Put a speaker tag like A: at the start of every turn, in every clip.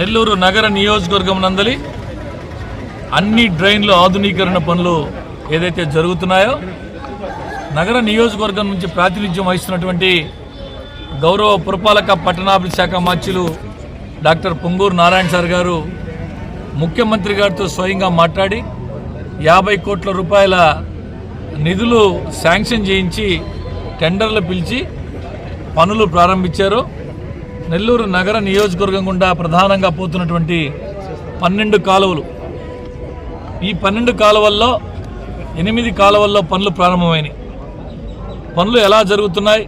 A: నెల్లూరు నగర నియోజకవర్గం నందలి అన్ని డ్రైన్లు ఆధునీకరణ పనులు ఏదైతే జరుగుతున్నాయో నగర నియోజకవర్గం నుంచి ప్రాతినిధ్యం వహిస్తున్నటువంటి గౌరవ పురపాలక పట్టణాభివృద్ధి శాఖ మార్చులు డాక్టర్ పొంగూరు నారాయణ సార్ గారు ముఖ్యమంత్రి గారితో స్వయంగా మాట్లాడి యాభై కోట్ల రూపాయల నిధులు శాంక్షన్ చేయించి టెండర్లు పిలిచి పనులు ప్రారంభించారు. నెల్లూరు నగర నియోజకవర్గం గుండా ప్రధానంగా పోతున్నటువంటి పన్నెండు కాలువలు. ఈ పన్నెండు కాలువల్లో ఎనిమిది కాలువల్లో పనులు ప్రారంభమైనవి పనులు ఎలా జరుగుతున్నాయి?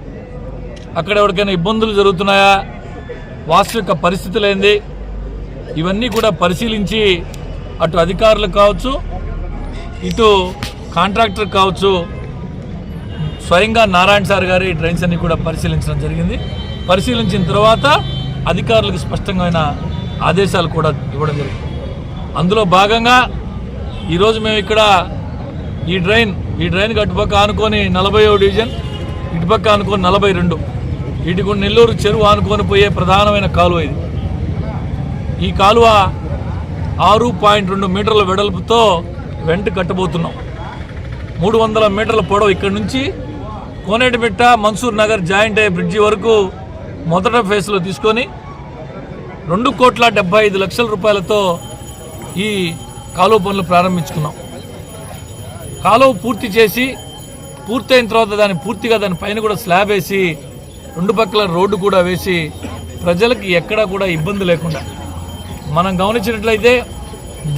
A: అక్కడ ఎవరికైనా ఇబ్బందులు జరుగుతున్నాయా? వాస్తవిక పరిస్థితులు ఏంది? ఇవన్నీ కూడా పరిశీలించి అటు అధికారులు కావచ్చు ఇటు కాంట్రాక్టర్ కావచ్చు స్వయంగా నారాయణ సార్ గారి డ్రైన్స్ అన్ని కూడా పరిశీలించడం జరిగింది. పరిశీలించిన తర్వాత అధికారులకు స్పష్టమైన ఆదేశాలు కూడా ఇవ్వడం జరిగింది. అందులో భాగంగా ఈరోజు మేము ఇక్కడ ఈ డ్రైన్ ఈ డ్రైన్ అటుపక్క ఆనుకొని నలభై డివిజన్ ఇటుపక్క ఆనుకొని నలభై రెండు ఇటు నెల్లూరు చెరువు ఆనుకొని పోయే ప్రధానమైన కాలువ ఇది. ఈ కాలువ ఆరు పాయింట్ రెండు మీటర్ల వెడల్పుతో వెంట కట్టబోతున్నాం. మూడు వందల మీటర్ల పొడవు ఇక్కడి నుంచి కోనేటిమిట్ట మన్సూర్ నగర్ జాయింట్ అయ్యే బ్రిడ్జి వరకు మొదట ఫేస్లో తీసుకొని రెండు కోట్ల డెబ్బై ఐదు లక్షల రూపాయలతో ఈ కాలువ పనులు ప్రారంభించుకున్నాం. కాలువ పూర్తి చేసి పూర్తయిన తర్వాత దాన్ని పూర్తిగా దాని పైన కూడా స్లాబ్ వేసి రెండు పక్కల రోడ్డు కూడా వేసి ప్రజలకు ఎక్కడా కూడా ఇబ్బంది లేకుండా. మనం గమనించినట్లయితే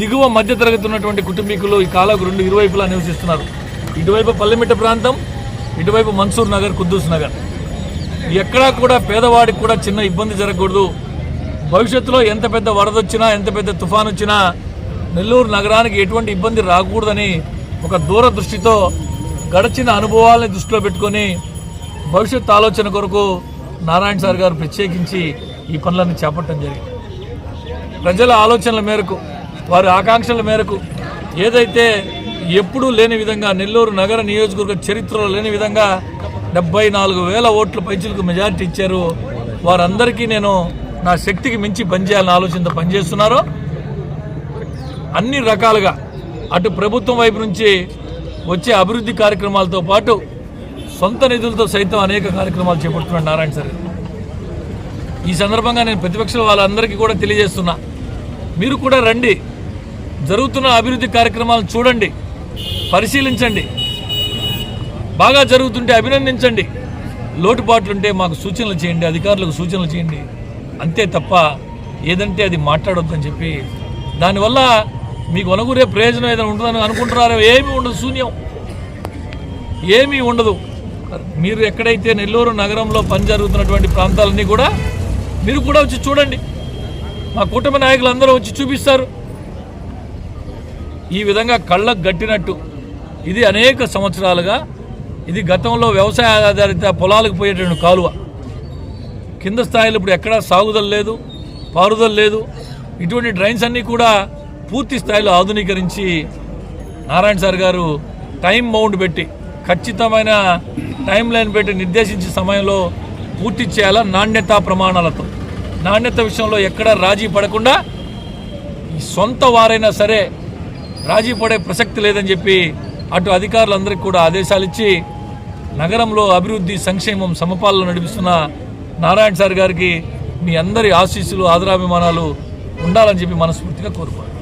A: దిగువ మధ్యతరగతి ఉన్నటువంటి కుటుంబీకులు ఈ కాలువకు రెండు ఇరువైపులా నివసిస్తున్నారు. ఇటువైపు పల్లెమిట్ట ప్రాంతం ఇటువైపు మన్సూర్ నగర్ కుద్దూస్ నగర్. ఎక్కడా కూడా పేదవాడికి కూడా చిన్న ఇబ్బంది జరగకూడదు. భవిష్యత్తులో ఎంత పెద్ద వరద వచ్చినా ఎంత పెద్ద తుఫాన్ వచ్చినా నెల్లూరు నగరానికి ఎటువంటి ఇబ్బంది రాకూడదని ఒక దూరదృష్టితో గడిచిన అనుభవాలని దృష్టిలో పెట్టుకొని భవిష్యత్ ఆలోచన కొరకు నారాయణ సార్ గారు ప్రత్యేకించి ఈ పనులన్నీ చేపట్టడం జరిగింది. ప్రజల ఆలోచనల మేరకు వారి ఆకాంక్షల మేరకు ఏదైతే ఎప్పుడూ లేని విధంగా నెల్లూరు నగర నియోజకవర్గ చరిత్రలో లేని విధంగా డెబ్బై నాలుగు వేల ఓట్ల పైచులకు మెజారిటీ ఇచ్చారు. వారందరికీ నేను నా శక్తికి మించి పనిచేయాలని ఆలోచనతో పనిచేస్తున్నారో. అన్ని రకాలుగా అటు ప్రభుత్వం వైపు నుంచి వచ్చే అభివృద్ధి కార్యక్రమాలతో పాటు సొంత నిధులతో సైతం అనేక కార్యక్రమాలు చేపడుతున్నాడు నారాయణ సార్ ఈ సందర్భంగా నేను ప్రతిపక్షం వాళ్ళందరికీ కూడా తెలియజేస్తున్నా. మీరు కూడా రండి. జరుగుతున్న అభివృద్ధి కార్యక్రమాలను చూడండి. పరిశీలించండి. బాగా జరుగుతుంటే అభినందించండి. లోటుపాట్లుంటే మాకు సూచనలు చేయండి అధికారులకు సూచనలు చేయండి. అంతే తప్ప ఏదంటే అది మాట్లాడొద్దని చెప్పి దానివల్ల మీకు వనగూరే ప్రయోజనం ఏదైనా ఉంటుందని అనుకుంటున్నారో ఏమీ ఉండదు శూన్యం. ఏమీ ఉండదు. మీరు ఎక్కడైతే నెల్లూరు నగరంలో పని జరుగుతున్నటువంటి ప్రాంతాలన్నీ కూడా మీరు కూడా వచ్చి చూడండి. మా కుటుంబ నాయకులు అందరూ వచ్చి చూపిస్తారు. ఈ విధంగా కళ్ళకు గట్టినట్టు. ఇది అనేక సంవత్సరాలుగా ఇది గతంలో వ్యవసాయ ఆధారిత పొలాలకు పోయేటువంటి కాలువ. కింద స్థాయిలో ఇప్పుడు ఎక్కడా సాగుదల లేదు పారుదల లేదు. ఇటువంటి డ్రైన్స్ అన్నీ కూడా పూర్తి స్థాయిలో ఆధునీకరించి నారాయణ సార్ గారు టైం బౌండ్ పెట్టి ఖచ్చితమైన టైం లైన్ పెట్టి నిర్దేశించిన సమయంలో పూర్తి చేయాలా నాణ్యతా ప్రమాణాలతో. నాణ్యత విషయంలో ఎక్కడ రాజీ పడకుండా సొంత వారైనా సరే రాజీ పడే ప్రసక్తి లేదని చెప్పి అటు అధికారులందరికీ కూడా ఆదేశాలు ఇచ్చి నగరంలో అభివృద్ధి సంక్షేమం సమపాలన నడిపిస్తున్న నారాయణ సార్ గారికి మీ అందరి ఆశీస్సులు ఆదరాభిమానాలు ఉండాలని చెప్పి మనస్ఫూర్తిగా కోరుకోండి